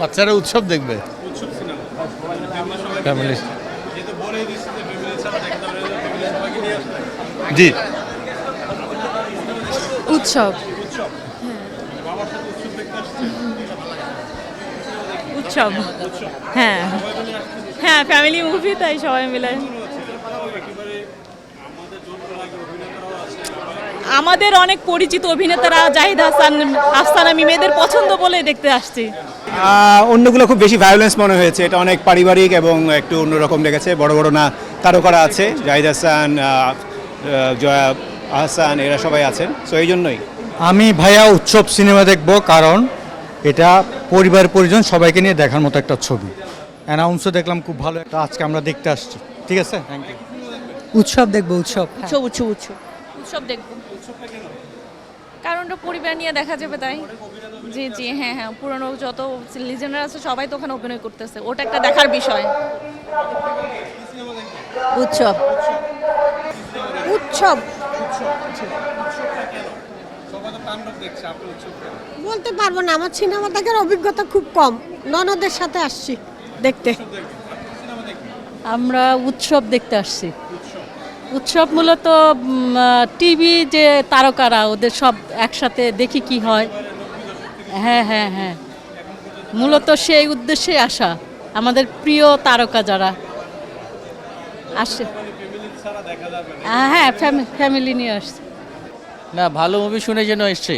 বাচ্চারা উৎসব দেখবে। ফ্যামিলি জি। উৎসব। উৎসব। বাবার সাথে উৎসব দেখতে আসছে। উৎসব। হ্যাঁ। হ্যাঁ ফ্যামিলি মুভি তাই সবাই মিলে। আমাদের আমাদের অনেক পরিচিত অভিনেতারা জাহিদ হাসান আফসানা মিম এদের পছন্দ বলে দেখতে আসছি। অন্যগুলো খুব বেশি ভায়োলেন্স মনে হয়েছে। এটা অনেক পারিবারিক এবং একটু অন্যরকম লেগেছে। বড় বড় না তারকারা আছে। জাহিদ হাসান জয়া আহসান এরা সবাই আছেন। সো এই জন্যই। আমি ভাইয়া উৎসব সিনেমা দেখব কারণ এটা পরিবার পরিজন সবাইকে নিয়ে দেখার মতো একটা ছবি। অ্যানাউন্সও দেখলাম খুব ভালো একটা আজকে আমরা দেখতে আসছি। ঠিক আছে? থ্যাংক ইউ উৎসব দেখব উৎসব। উৎসব উৎসব উৎসব। উৎসব দেখব। কারণ ওটা পরিবার নিয়ে দেখা যাবে তাই? জি জি হ্যাঁ হ্যাঁ পুরনো যত লিজেন্ডার আছে সবাই তো ওখানে অভিনয় করতেছে। ওটা একটা দেখার বিষয়। উৎসব। উৎসব। সবাই তো তাণ্ডব দেখছে আপনি উৎসব কেন? বলতে পারব না আমার সিনেমা দেখার অভিজ্ঞতা খুব কম। ননদের সাথে আসছি দেখতে। আমরা উৎসব দেখতে আসছি। উৎসব মূলত টিভি যে তারকারা, ওদের সব একসাথে দেখি কি হয়। হ্যাঁ হ্যাঁ হ্যাঁ। মূলত সেই উদ্দেশ্যে আসা। আমাদের প্রিয় তারকা যারা আসে। হ্যাঁ ফ্যামিলি নিয়ে আসছে। না, ভালো মুভি শুনে যেন এসছে।